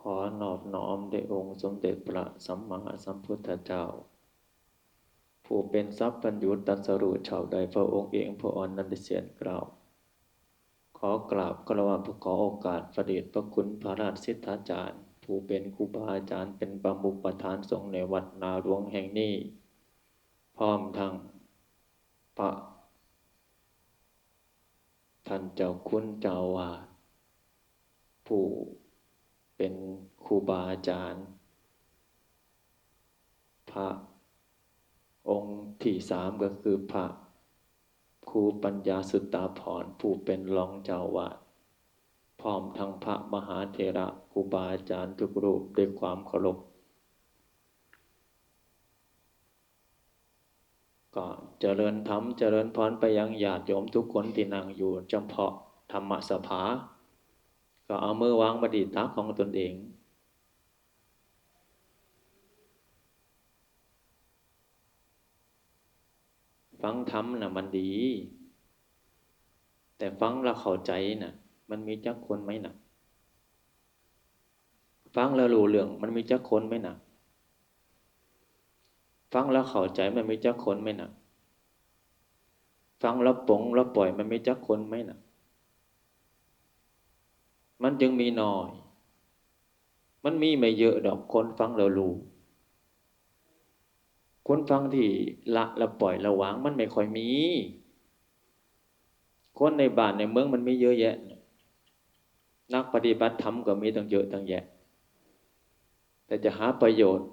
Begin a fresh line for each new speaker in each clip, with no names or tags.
ขอนอบน้อมแด่องค์สมเด็จพระสัมมาสัมพุทธเจ้า ผู้เป็นทรัพย์ปัญญุตตรัสรู้ชาวใดพระองค์เองพระอ่อนนันเสียนกล่าว ขอกราบกระวาพระขอโอกาสประเดชพระคุณพระราชสิทธาจารย์ ผู้เป็นครูบาอาจารย์เป็นประมุขประธานสงฆ์ในวัดนาหลวงแห่งนี้ พร้อมทั้งพระท่านเจ้าคุณเจ้าวาผู้ เป็นครูบาอาจารย์ พระองค์ที่สามก็คือพระครูปัญญาสุตตาภรผู้เป็นรองเจ้าวาดพร้อมทั้งพระมหาเถระครูบาอาจารย์ทุกรูปด้วยความเคารพก็เจริญธรรมเจริญพรไปยังญาติโยมทุกคนที่นั่งอยู่จำเพาะธรรมสภา ก็เอามือวางบดีตาของตนเอง ฟังธรรมนะมันดี แต่ฟังแล้วเข้าใจนะมันมีจักคนไหมนะฟังแล้วรู้เรื่องมันมีจักคนไหมนะฟังแล้วเข้าใจมันมีจักคนไหมนะฟังแล้วปลงแล้วปล่อยมันมีจักคนไหมนะ มันจึงมีน้อย มันมีไม่เยอะดอกคนฟังแล้วรู้คนฟังที่ละละปล่อยละวางมันไม่ค่อยมี คนในบ้านในเมืองมันไมีเยอะแยะ นักปฏิบัติธรรมก็มีตั้งเยอะตั้งแยะ แต่จะหาประโยชน์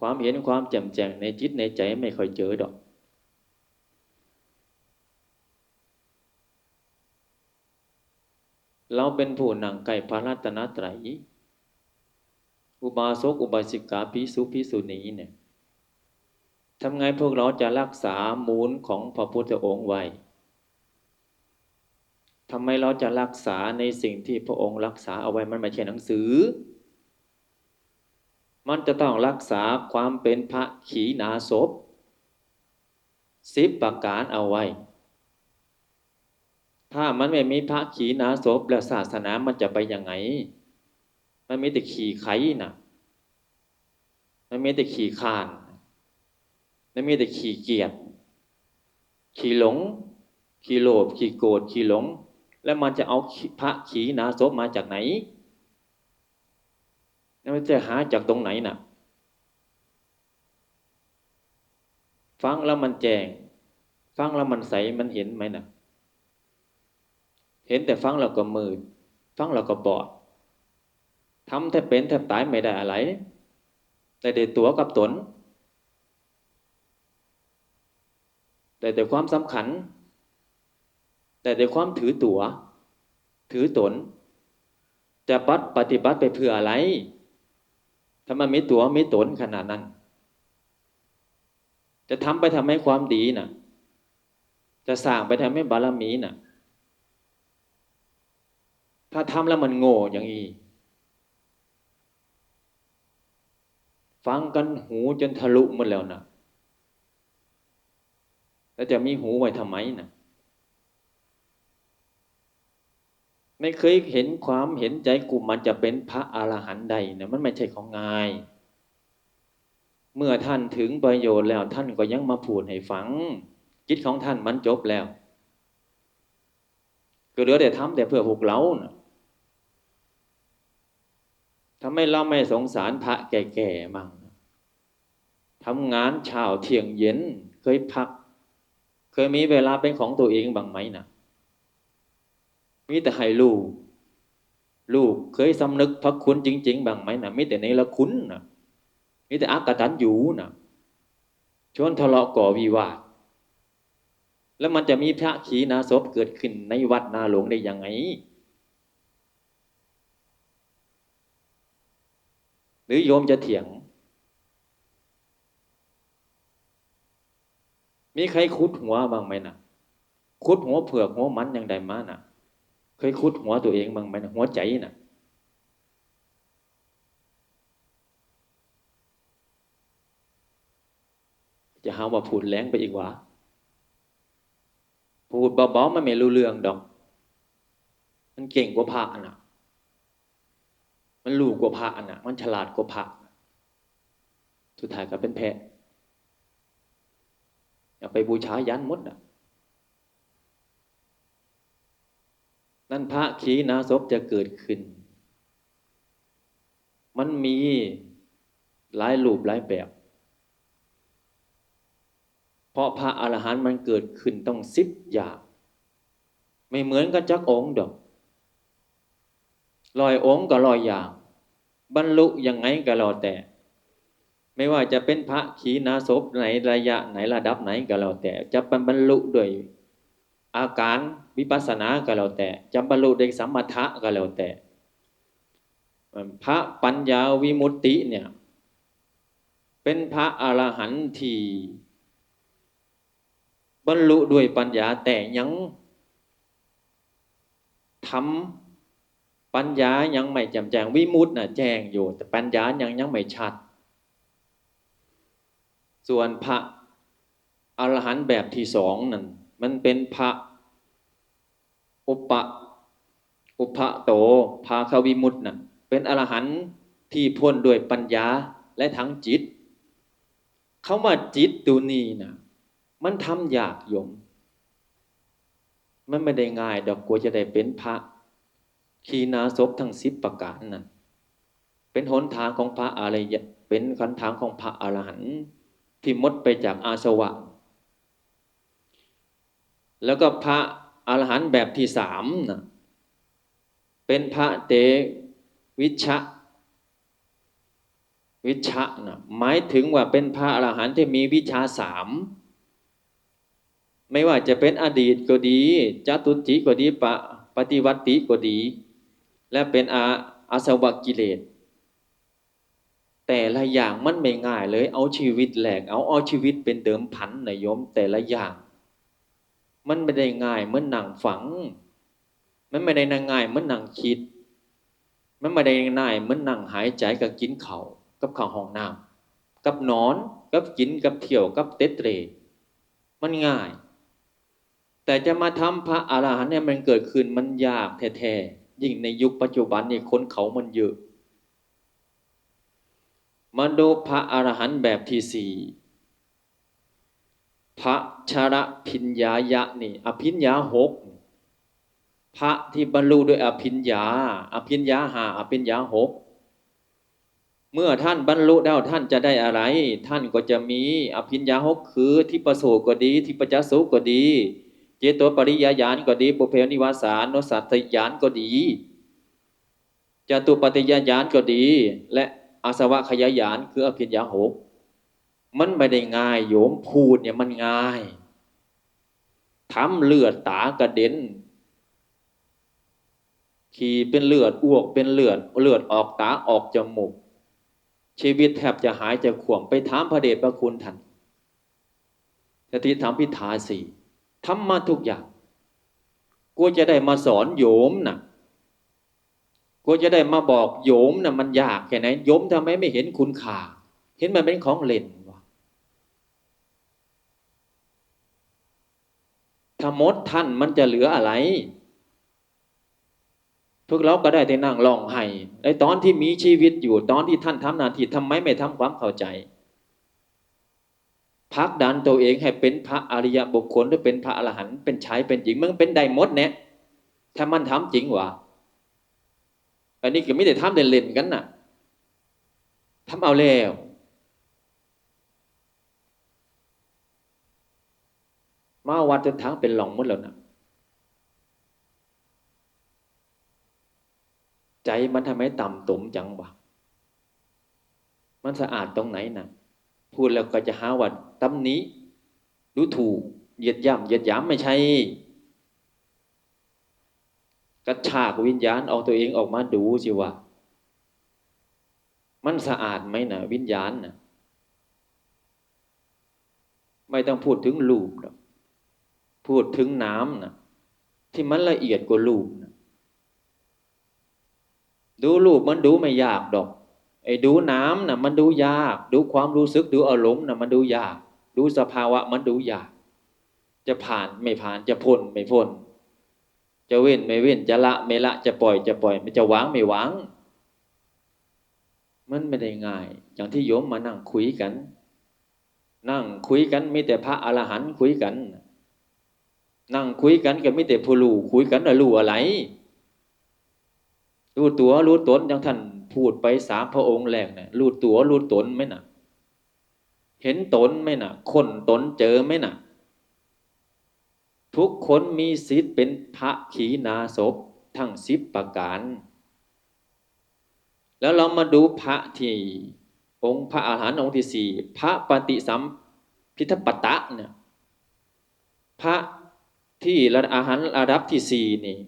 ความเห็นความแจ่มแจ้งในจิตในใจไม่ค่อยเจอดอก เราเป็นผู้นั่งไก่พระรัตนตรัย อุบาสกอุบาสิกาพิสุพิสุนีเนี่ยทำไงพวกเราจะรักษามูลของพระพุทธองค์ไว้ทำไมเราจะรักษาในสิ่งที่พระองค์รักษาเอาไว้มันไม่ใช่หนังสือ มันจะต้องรักษาความเป็นพระขีณาสพสิบประการเอาไว้ ถ้ามันไม่มีพระขีณาสพแล้วศาสนามันจะไปยังไง มันมีแต่ขี่ไข่นะมันมีแต่ขี่คานมันมีแต่ขี่เกียจขี่หลง ขี่โลภขี่โกรธขี่หลง แล้วมันจะเอาพระขีณาสพมาจากไหนแล้วมันจะหาจากตรงไหนน่ะ ฟังแล้วมันแจง ฟังแล้วมันใสมันเห็นไหมน่ะ เห็นแต่ฟังแล้วก็มืดฟังแล้วก็บอดทำแทบเป็นแทบตายไม่ได้อะไรแต่เด็ตัวกับตนแต่แต่ความสำคัญ แต่แต่ความถือตัว ถือตน จะปัดปฏิบัติไปเพื่ออะไรถ้ามันมีตัวมีตนขนาดนั้น จะทำไปทำให้ความดีน่ะ จะสร้างไปทำให้บารมีน่ะ ถ้าทำแล้วมันโง่อย่างนี้ฟังกันหูจนทะลุหมดแล้วนะแล้วจะมีหูไว้ทำไมนะไม่เคยเห็นความเห็นใจกลุ่มมันจะเป็นพระอรหันต์ใดนะมันไม่ใช่ของง่าย เมื่อท่านถึงประโยชน์แล้วท่านก็ยังมาพูดให้ฟังจิตของท่านมันจบแล้ว ก็เหลือแต่ทำแต่เพื่อพวกเรานะ ทำไมเราไม่สงสารพระแก่ๆมั่งทำงานเช้าเที่ยงเย็นเคยพัก เคยมีเวลาเป็นของตัวเองบ้างไหมนะมีแต่ให้ลูก ลูกเคยสำนึกพระคุณจริง ๆบ้างไหมนะมีแต่ในละคุณนะมีแต่อากตันอยู่นะชวนทะเลาะก่อวิวาทแล้วมันจะมีพระขีณาสพเกิดขึ้นในวัดนาหลวงได้ยังไง รือโยมจะเถียง มีใครคุดหัวบ้างไหมนะคุดหัวเผือกหัวมันอย่างใดมานะ่ะ เคยคุดหัวตัวเองบ้างไหมนะหัวใจนะ่ะ จะหาว่าพูดแรงไปอีกวะพูดเบาๆมันไม่รู้เรื่องดอก มันเก่งกว่าพระนะ มันรู้กว่าพระน่ะ มันฉลาดกว่าพระสุดท้ายก็เป็นแพะอย่าไปบูชายันมดอะนั่นพระขีณาสพจะเกิดขึ้น มันมีหลายรูปหลายแบบ เพราะพระอรหันต์มันเกิดขึ้นต้องสิบอย่าง ไม่เหมือนกันจักองดอก ลอยองค์ก็ลอยอย่าง บรรลุยังไงก็แล้วแต่ ไม่ว่าจะเป็นพระขีณาสพไหนระยะไหนระดับไหนก็แล้วแต่ จะบรรลุด้วยอาการวิปัสสนาก็แล้วแต่จะบรรลุด้วยสัมมาทะก็แล้วแต่ พระปัญญาวิมุตติเนี่ยเป็นพระอรหันต์ที่บรรลุด้วยปัญญาแต่ยังทำ ปัญญายังไม่แจ่มแจ้งวิมุตติน่ะแจ้งอยู่ แต่ปัญญายังยังไม่ชัด ส่วนพระอรหันต์แบบที่สองนั่นมันเป็นพระอุปะอุปะโตภาควิมุตติน่ะเป็นอรหันต์ที่พ้นด้วยปัญญาและทั้งจิตเขาว่าจิตตัวนี้นะมันทำยากโยม มันไม่ได้ง่ายดอกกลัวจะได้เป็นพระ ขีณาสพทั้งสิบประการนั่นเป็นหนทางของพระอะไรเป็นคันทางของพระอรหันต์ที่มดไปจากอาสวะ แล้วก็พระอรหันต์แบบที่สามนะเป็นพระเตวิชะวิชะนะหมายถึงว่าเป็นพระอรหันต์ที่มีวิชาสามไม่ว่าจะเป็นอดีตก็ดีจตุจิก็ดีปะปฏิวัติก็ดี และเป็นอาอาสวะกิเลส แต่ละอย่างมันไม่ง่ายเลยเอาชีวิตแหลกเอาเอาชีวิตเป็นเดิมพันนะโยมแต่ละอย่าง มันไม่ได้ง่ายเหมือนหนังฝัง มันไม่ได้ง่ายเหมือนหนังคิด มันไม่ได้ง่ายเหมือนหนังหายใจกับกินเขา่ากับข้าวห้องน้ำกับนอนกับกินกับเที่ยวกับเตะเตรมันง่าย แต่จะมาทำพระอรหันต์เนี่ยมันเกิดขึ้นมันยากแท้ๆ ยิ่งในยุคปัจจุบันนี่คนเขามันเยอะมาดูพระอรหันต์แบบที่สี่พระชระพิญญายะนี่ อภิญญาหกพระที่บรรลุด้วยอภิญญา อภิญญาหาอภิญญาหกเมื่อท่านบรรลุแล้วท่านจะได้อะไร ท่านก็จะมีอภิญญาหกคือที่ประโสก็ดีที่ประจัสสุก็ดี เจโตปริยญาณก็ดีปุเพนิวาสานโนสัตยานก็ดีจตุปฏิยญาณก็ดี และอาสวะขยายานคืออภิญญาหกมันไม่ได้ง่ายโยมพูดเนี่ยมันง่ายทำเลือดตากระเด็นขี่เป็นเลือดอ้วกเป็นเลือดเลือดออกตาออกจมูกชีวิตแทบจะหายจะข่วงไปถามพระเดชพระคุณท่านสติธรรมพิธาสี่ ทำมาทุกอย่างกูจะได้มาสอนโยมนะ่ะกูจะได้มาบอกโยมนะ่ะมันยากแค่ไหนโยมทำไมไม่เห็นคุณค่าเห็นมันเป็นของเล่นวะถ้ามดท่านมันจะเหลืออะไร พวกเราก็ได้แต่นั่งร้องไห้ในตอนที่มีชีวิตอยู่ตอนที่ท่านทำนาทีทำไมไม่ทำความเข้าใจ พักดันตัวเองให้เป็นพระอริยบุคคลหรือเป็นพระอรหันต์เป็นชายเป็นหญิงมันเป็นได้หมดเนี่ยถ้ามันทำจริงวะอันนี้ก็ไม่ได้ทำเล่นๆกันน่ะทำเอาแล้วมาวัดจนทั้งเป็นหลงหมดแล้วนะใจมันทำไมต่ำตุ่มจังวะมันสะอาดตรงไหนนะ่ะ พูดแล้วก็จะหาว่าตำนี้ดูถูกเหยียดย่ำเหยียดหยามไม่ใช่กระชากวิญญาณเอาตัวเองออกมาดูสิว่า มันสะอาดไหมนะวิญญาณนะไม่ต้องพูดถึงลูกหรอกพูดถึงน้ำนะที่มันละเอียดกว่าลูกนะดูลูกมันดูไม่ยากดอก ไอ้ดูน้ำนะ่ะมันดูยาก ดูความรู้สึกดูอารมณ์นะ่ะมันดูยาก ดูสภาวะมันดูยาก จะผ่านไม่ผ่านจะพ้นไม่พ้นจะเว้นไม่เว้นจะละไม่ละจะปล่อยจะปล่อยไม่จะวางไม่วางมันไม่ได้ง่าย อย่างที่โยมมานั่งคุยกัน นั่งคุยกันมีแต่พระอรหันต์คุยกัน นั่งคุยกันก็มีแต่ผู้รู้คุยกันแล้วรู้อะไรรู้ตัวรู้ตนอย่างท่าน พูดไปสามพระองค์แรกเนี่ยรู้ตัวรู้ตนไหมน่ะเห็นตนไหมน่ะคนตนเจอไหมน่ะทุกคนมีสิทธิ์เป็นพระขีณาสพทั้งสิบประการ แล้วเรามาดูพระที่องค์พระอาหารหันต์องค์ที่สี่พระปฏิสัมพิทปตะเนี่ยพระที่ระดับอาหารระดับที่สี่นี่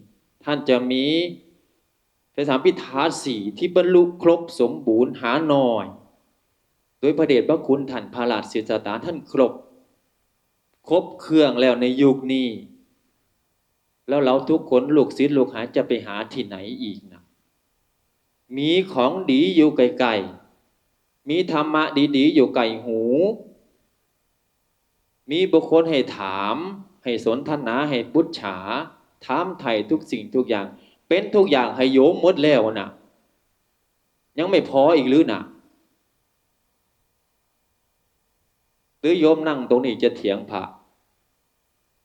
ท่านจะมี พระสามพิธาสี่ที่บรรลุครบสมบูรณ์หาหน่อย โดยพระเดชพระคุณท่านพระราชสิทธาตาท่านครบ ครบเครื่องแล้วในยุคนี้ แล้วเราทุกคนลูกศิษย์ลูกหาจะไปหาที่ไหนอีกนะมีของดีอยู่ไกลๆมีธรรมะดีๆ อยู่ไกลหู มีบุคคลให้ถาม ให้สนทนาให้พุทธาถามไถ่ทุกสิ่งทุกอย่าง เป็นทุกอย่างให้โยมหมดแล้วนะยังไม่พออีกหรือนะหรือโยมนั่งตรงนี้จะเถียงพระ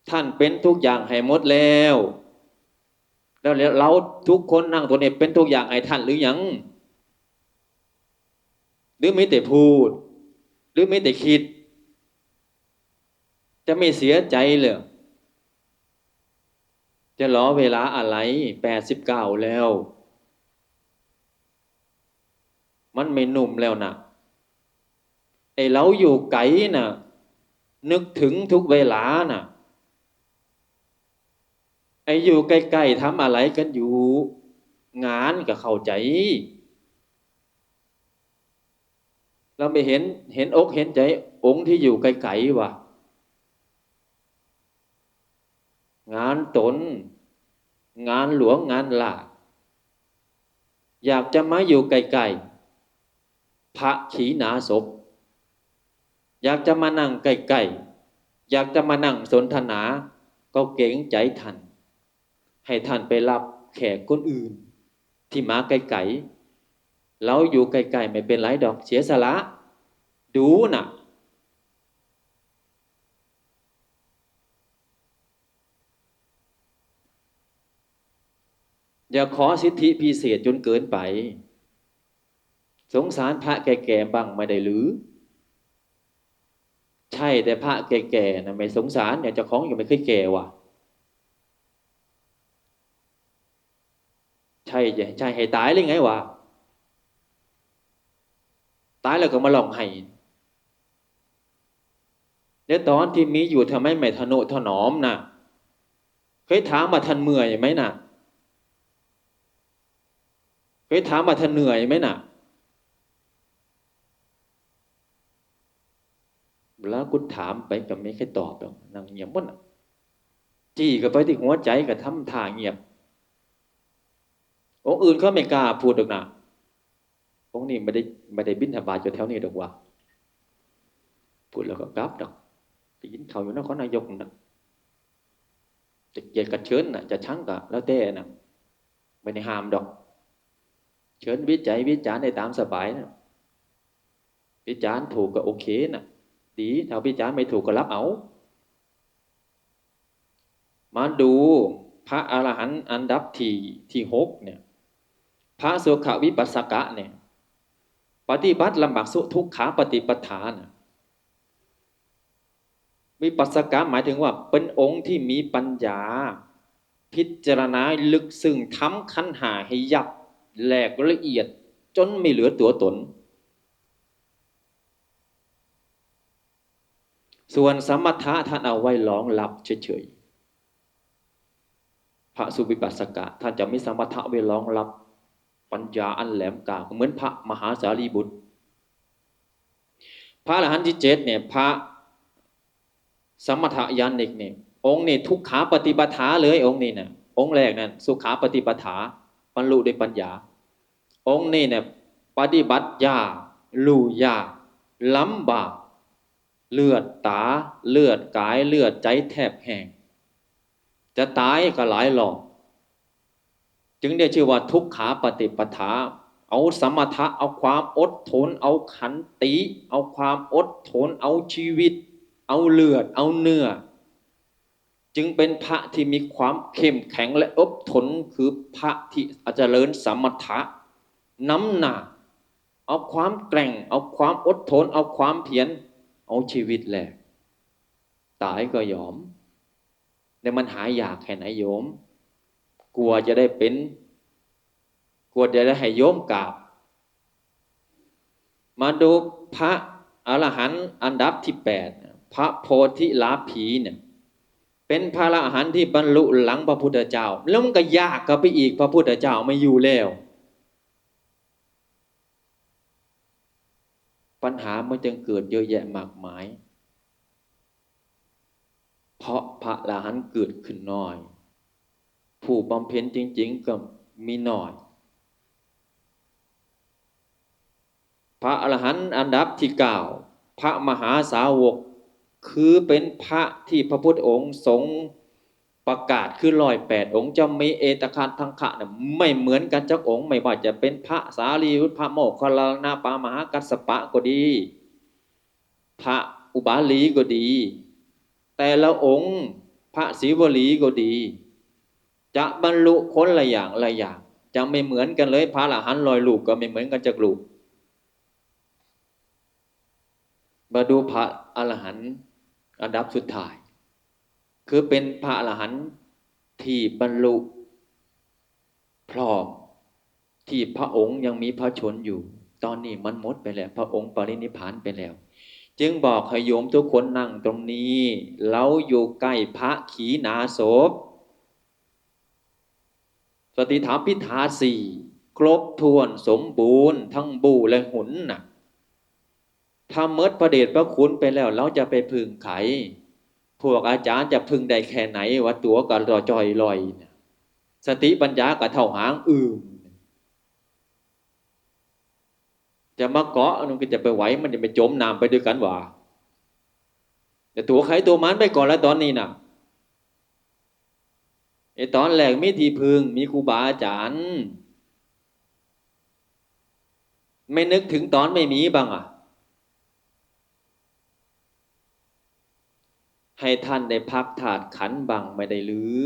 ท่านเป็นทุกอย่างให้หมดแล้ว แล้วเราทุกคนนั่งตัวนี้เป็นทุกอย่างให้ท่านหรือยัง หรือไม่แต่พูด หรือไม่แต่คิด จะไม่เสียใจเลย จะรอเวลาอะไรแปดสิบเก้าแล้ว มันไม่หนุ่มแล้วนะไอเราอยู่ไกลน่ะ นึกถึงทุกเวลาน่ะ ไออยู่ใกล้ๆทำอะไรกันอยู่ งานก็เข้าใจ เราไม่เห็นเห็นอกเห็นใจองค์ที่อยู่ไกลๆว่ะ งานตน งานหลวงงานหลากอยากจะมาอยู่ไกลๆพระขีณาศพ อยากจะมานั่งใกลๆอยากจะมานั่งสนทนา ก็เก่งใจท่าน ให้ท่านไปรับแขกคนอื่น ที่มาไกลๆเราอยู่ไกลๆไม่เป็นไรดอกเสียสละ ดูนะ่ะ อย่าขอสิทธิพิเศษจนเกินไป สงสารพระแก่ๆบ้างไม่ได้หรือ ใช่แต่พระแก่ๆนะไม่สงสารเนี่ยเจ้าของยังไม่เคยแก่ว่ะ ใช่ใช่ให้ตายเลยไงวะตายแล้วก็มาลองให้แล้วตอนที่มีอยู่ทำไมไม่ทนุถนอมนะเคยถามมาท่านเมื่อยไหมนะ่ะ เคยถามมาท่านเหนื่อยไหมนะ่ะ แล้วกูถามไปก็ไม่เคยตอบหรอกนั่งเงียบหมดน่ะจี้ก็ไปที่หัวใจก็ทำท่าเงียบ องค์อื่นเขาไม่กล้าพูดหรอกนะองค์นี้ไม่ได้ไม่ได้บินธบาตอยู่แถวนี้ดอกว่าพูดแล้วก็กลับดอกไปยินเขาอยู่นครนายกนะจะเกียดกระเชิญนะจะชั้งก็แล้วแต่นะไม่ได้ห้ามดอก เชิญวิจัยวิจารณ์ได้ตามสบายนะวิจารณ์ถูกก็โอเคนะดีถ้าวิจารณ์ไม่ถูกก็รับเอามาดูพระอรหันต์อันดับที่ที่หกเนี่ย พระสุขวิปัสสกะเนี่ย ปฏิบัติลำบากสุทุกขาปฏิปทานวิปัสสกะหมายถึงว่า เป็นองค์ที่มีปัญญา พิจารณาลึกซึ้งทำขันหาให้ยับ แหลกละเอียดจนไม่เหลือตัวตน ส่วนสมถะท่านเอาไว้รองรับเฉยๆ พระสุวิปัสสกะท่านจะไมีสมถะไว้รองรับ ปัญญาอันแหลมกล้าเหมือนพระมหาสารีบุตร พระอรหันต์ที่เจ็ดเนี่ยพระสมถะยานิกเนี่ยองค์นี่ทุกขาปฏิปทาเลยองค์นี่เนี่ยองค์แรกนั่นสุขาปฏิปทา บรรลุด้วยปัญญา องค์นี่เนี่ยปฏิบัติยาลู่ยาลำบากเลือดตาเลือดกายเลือดใจแทบแห้งจะตายก็หลายหลอกจึงได้ชื่อว่าทุกขาปฏิปทา เอาสมถะเอาความอดทน เอาขันติ เอาความอดทน เอาชีวิต เอาเลือด เอาเนื้อ จึงเป็นพระที่มีความเข้มแข็งและอดทนคือพระที่เจริญสมถะน้ำหนักเอาความแกร่ง เอาความอดทน เอาความเพียรเอาชีวิตแหละตายก็ยอม แต่มันหายอยากแค่ไหนโยม กลัวจะได้เป็น กลัวจะได้ให้โยมกราบ มาดูพระอรหันต์อันดับที่แปดพระโพธิลาภีเนี่ย เป็นพระอรหันต์ที่บรรลุหลังพระพุทธเจ้า แล้วมันก็ยากกับไปอีกพระพุทธเจ้าไม่อยู่แล้ว ปัญหามันจึงเกิดเยอะแยะมากมาย เพราะพระอรหันต์เกิดขึ้นน้อย ผู้บำเพ็ญจริง ๆก็มีน้อย พระอรหันต์อันดับที่เก้าพระมหาสาวก คือเป็นพระที่พระพุทธองค์ทรงประกาศคือร้อยแปดองค์จะมีเอตคาทังคะเนี่ยไม่เหมือนกันจักองค์ ไม่ว่าจะเป็นพระสารีวุฒพระโมคคัลลานาปามหากัสปะก็ดี พระอุบาลีก็ดี แต่ละองค์พระศิวลีก็ดี จะบรรลุคนละอย่างละอย่าง จะไม่เหมือนกันเลย พระอรหันต์ลอยลูกก็ไม่เหมือนกันจักลูกมาดูพระอรหันต์ อันดับสุดท้าย คือเป็นพระอรหันต์ที่บรรลุพร้อมที่พระองค์ยังมีพระชนอยู่ ตอนนี้มันหมดไปแล้ว พระองค์ปรินิพพานไปแล้ว จึงบอกให้โยมทุกคนนั่งตรงนี้ เราอยู่ใกล้พระขีณาสพสติถามพิธาสี่ครบถ้วนสมบูรณ์ทั้งบูและหุนน่ะ ถ้าเมิดประเดชพระคุณไปแล้ว เราจะไปพึงไข พวกอาจารย์จะพึงได้แค่ไหนว่าตัวก็รอจอยลอยนะสติปัญญากับเท่าหางอื่นจะมาเกาะมันก็จะไปไหวมันจะไปจมน้ำไปด้วยกันว่าแต่ตัวใครตัวมันไปก่อนแล้วตอนนี้นะไอตอนแรกมีทีพึงมีครูบาอาจารย์ ไม่นึกถึงตอนไม่มีบ้างอะ ให้ท่านได้พักถาดขันบังไม่ได้หรือ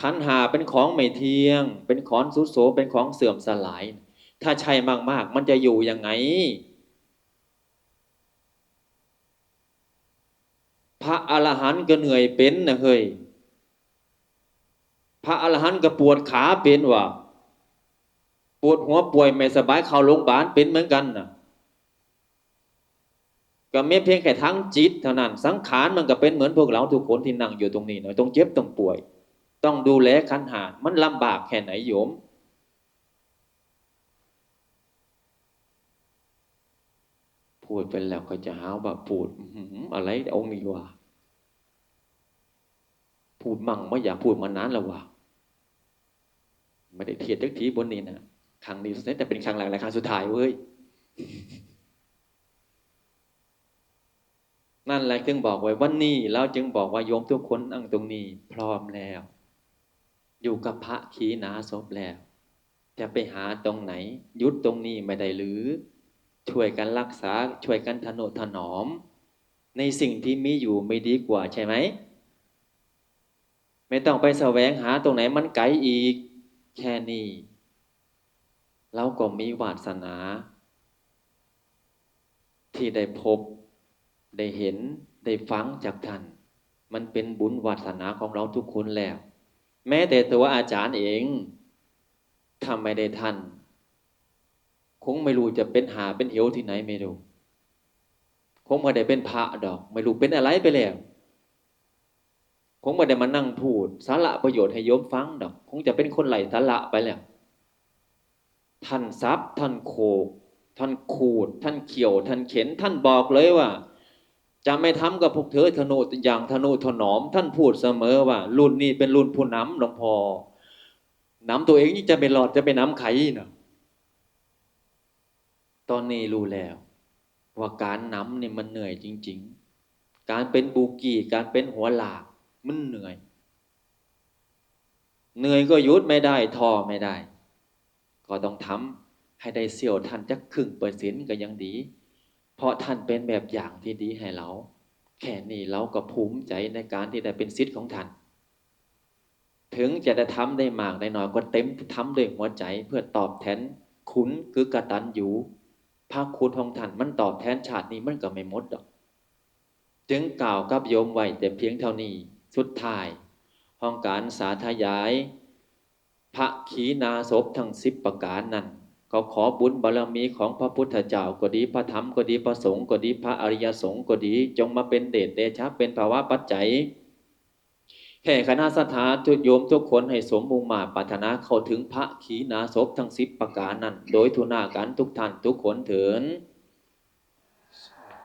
ขันหาเป็นของไม่เที่ยง เป็นของสุดโสมเป็นของเสื่อมสลาย ถ้าใช่มาก ๆ มันจะอยู่ยังไง พระอรหันต์ก็เหนื่อยเป็นนะเฮ้ยพระอรหันต์ก็ปวดขาเป็นว่ะปวดหัวป่วยไม่สบายเข้าโรงพยาบาลเป็นเหมือนกันนะ ก็ไม่เพียงแค่ทั้งจิตเท่านั้น สังขารมันก็เป็นเหมือนพวกเราทุกคนที่นั่งอยู่ตรงนี้เนาะต้องเจ็บต้องป่วย ต้องดูแลขันหามันลำบากแค่ไหนโยมพูดไปแล้วก็จะหาว่าพูดอะไรเอางี้วะพูดมั่งไม่อยากพูดมานานแล้ววะไม่ได้เทียดทักทีบนนี้นะครั้งนี้แต่เป็นครั้งแรกและครั้งสุดท้ายเว้ย นั่นแหละจึงบอกไว้วันนี้เราจึงบอกว่าโยมทุกคนนั่งตรงนี้ พร้อมแล้ว อยู่กับพระขีณาสพแล้ว จะไปหาตรงไหน ยุดตรงนี้ไม่ได้หรือ ช่วยกันรักษาช่วยกันทนุถนอม ในสิ่งที่มีอยู่ไม่ดีกว่าใช่ไหม ไม่ต้องไปแสวงหาตรงไหนมันไกลอีก แค่นี้เราก็มีวาสนา ที่ได้พบ ได้เห็นได้ฟังจากท่าน มันเป็นบุญวาสนาของเราทุกคนแล้ว แม้แต่ตัวอาจารย์เองถ้าไม่ได้ท่าน คงไม่รู้จะเป็นหาเป็นเหวที่ไหนไม่รู้คงไม่ได้เป็นพระดอก ไม่รู้เป็นอะไรไปแล้วคงไม่ได้มานั่งพูดสาระประโยชน์ให้โยมฟังดอก คงจะเป็นคนไหลสาระไปแล้วท่านซับท่านโคกท่านขูด ท่านเขี่ยว ท่านเข็น ท่านบอกเลยว่า จะไม่ทำกับพวกเธอธนูอย่างธนูถนอม ท่านพูดเสมอว่า รุ่นนี้เป็นรุ่นผู้นำหลวงพ่อน้ำตัวเองนี่จะไปหลอดจะไปน้ำไข่นะตอนนี้รู้แล้ว ว่าการน้ำนี่ยมันเหนื่อยจริง ๆ การเป็นบูกี้การเป็นหัวหลากมันเหนื่อย เหนื่อยก็ยุดไม่ได้ทอไม่ได้ ก็ต้องทำให้ได้เสี่ยวท่านจักครึ่งเปอร์เซ็นต์ก็ยังดี เพราะท่านเป็นแบบอย่างที่ดีให้เรา แค่นี้เราก็ภูมิใจในการที่ได้เป็นศิษย์ของท่าน ถึงจะได้ทำได้มากได้น้อยก็เต็มทำด้วยหัวใจเพื่อตอบแทนคุณคือกระตัญญูภาคคุณของท่านมันตอบแทนชาตินี้มันก็ไม่หมดดอก จึงกล่าวกับโยมไว้แต่เพียงเท่านี้สุดท้ายห้องการสาธยาย พระขีณาสพทั้งสิบประการนั้น ก็ขอบุญบารมีของพระพุทธเจ้าก็ดี พระธรรมก็ดีพระสงฆ์ก็ดีพระอริยสงฆ์ก็ดี จงมาเป็นเดชเดชะเป็นภาวะปัจจัยแห่คณะสัทธาทุโยมทุกคนให้สมมุงมาปรารถนาเข้าถึงพระขีณาสพทั้งสิบประการนั้น โดยทุนาการทุกท่านทุกคนเถิ
ด